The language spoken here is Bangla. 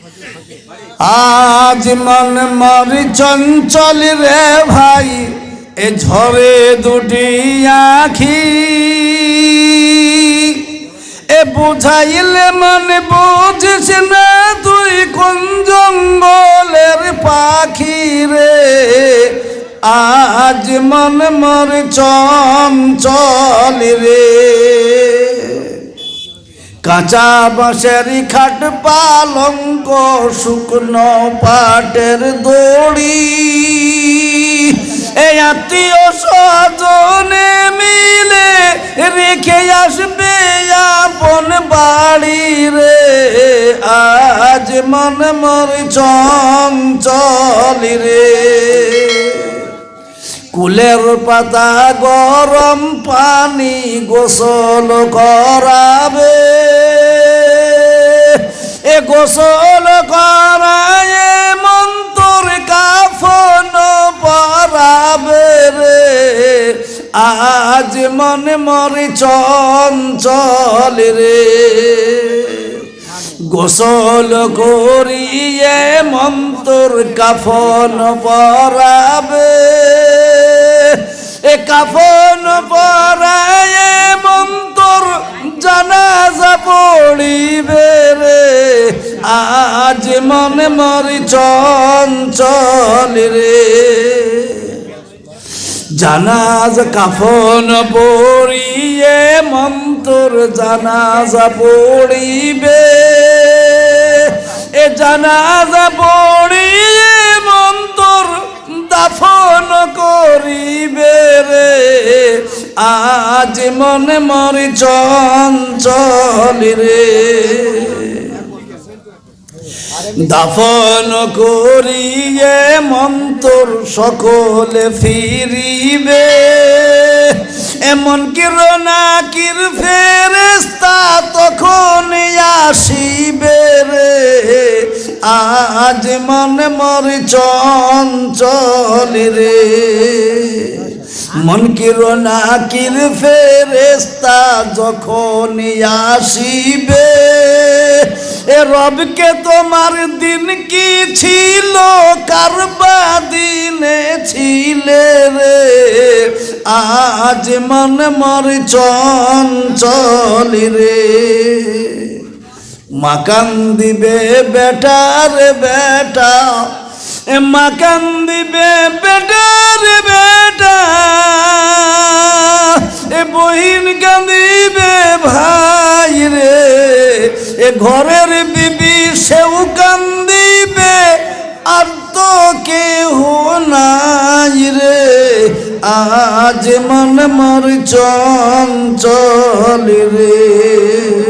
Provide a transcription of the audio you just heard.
আজ মন মরি চঞ্চল রে ভাই, এ ঝরে দুটি আখি। এ বুঝাইলে মনে বুঝিস না তুই কোন জঙ্গলের পাখি রে। আজ মন মর চঞ্চল রে। কাঁচা বাঁশের খাট পালঙ্ক, শুকনো পাটের দড়ি। এই আত্মীয় স্বজনে মিলে রেখে আসবে আপন বাড়ি রে। আজ মন মর চঞ্চল রে। কুলের পাতা গরম পানি গোসল করাবে। গোসল করায় মন্তর কাফন পরাবে আজ মনে মরে চঞ্চল রে। গোসল করিয়ে মন্তর কাফন পরাবে। এ কাফন পরায়ে মন্তর জানাজা পড়িবে। আজ মনে মরি চঞ্চল রে। জানাজ কাফন পড়িয়ে, মন্তর জানাজা পড়িবে। এ জানাজা পড়িয়ে, মন্তর দাফন করিবে রে। আজ মনে মরি চঞ্চল রে। দাফন করিয়ে মন্তর সকলে ফিরিবে। এমন কিরণা কির ফেরেস্তা তখন আসিবে রে। আজ মনে মর চঞ্চল রে। মন কিরণা কির ফেরেস্তা যখন আসিবে এ রবকে তোমার দিন কি ছিল? কারবা দিনে ছিলে রে? আজ মন মর চঞ্চল রে। মাকান দিবে বেটার বেটা মাকান দিবে বেটা ঘরের বিবি সেও কান্দিবে আর তো কেহ নাই রে। আজ মন মর চঞ্চল রে।